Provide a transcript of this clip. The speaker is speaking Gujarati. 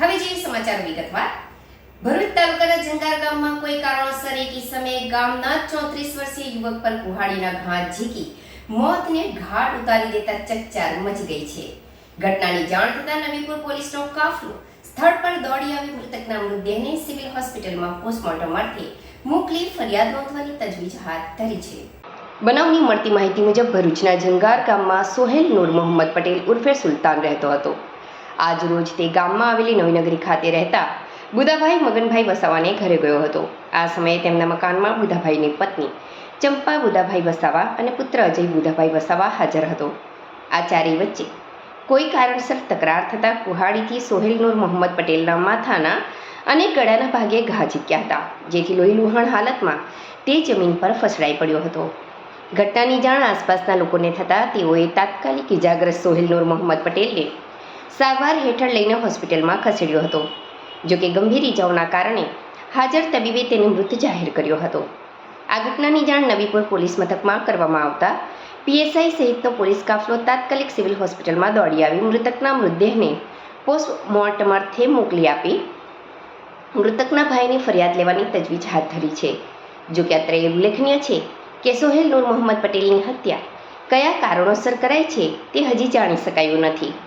હવે જે સમાચાર વિગતવાર. ભરૂચ તાલુકાના જંગાર ગામમાં કોઈ કારણોસર એક સમયે ગામના ચોત્રીસ વર્ષીય યુવક પર કુહાડીના ઘા ઝીકી. મોતને ઘાટ ઉતારી દેતા ચકચાર મચી ગઈ છે. ઘટનાની જાણ થતાં નવીપુર પોલીસનો કાફલો સ્થળ પર દોડી આવી મૃતકના મૃતદેહને સિવિલ હોસ્પિટલમાં પોસ્ટમોર્ટમ માટે મોકલી ફરિયાદ નોંધવાની તજવીજ હાથ ધરી છે. બનાવની મળતી માહિતી મુજબ ભરૂચના જંગાર ગામમાં સોહેલ નૂર મોહમ્મદ પટેલ ઉર્ફે સુલતાન રહેતો હતો. આજ રોજ તે ગામમાં આવેલી નવીનગરી ખાતે રહેતા બુધાભાઈ મગનભાઈ વસાવાને ઘરે ગયો હતો. આ સમયે તેમના મકાનમાં બુધાભાઈની પત્ની, ચંપા બુદાભાઈ વસાવા અને પુત્ર અજય બુધાભાઈ વસાવા હાજર હતો. આ ચારેય વચ્ચે કોઈ કારણસર તકરાર થતાં કુહાડીથી સોહેલ નૂર મોહમ્મદ પટેલના માથાના અને ગળાના ભાગે ઘા ઝીક્યા હતા, જેથી લોહી લુહાણ હાલતમાં તે જમીન પર ફસડાઈ પડ્યો હતો. ઘટનાની જાણ આસપાસના લોકોને થતાં તેઓએ તાત્કાલિક ઇજાગ્રસ્ત સોહેલ નૂર મોહમ્મદ પટેલને સારવાર હેઠળ લઈને હોસ્પિટલમાં ખસેડ્યો હતો, જો કે ગંભીર ઇજાઓના કારણે હાજર તબીબે તેને મૃત જાહેર કર્યો હતો. આ ઘટનાની જાણ નવીપુર પોલીસ મથકમાં કરવામાં આવતા પીએસઆઈ સહિતનો પોલીસ કાફલો તાત્કાલિક સિવિલ હોસ્પિટલમાં દોડી આવી મૃતકના મૃતદેહને પોસ્ટમોર્ટમ અર્થે મોકલી આપી મૃતકના ભાઈની ફરિયાદ લેવાની તજવીજ હાથ ધરી છે. જો કે અત્રે ઉલ્લેખનીય છે કે સોહેલ નૂર મોહમ્મદ પટેલની હત્યા કયા કારણોસર કરાઈ છે તે હજી જાણી શકાયું નથી.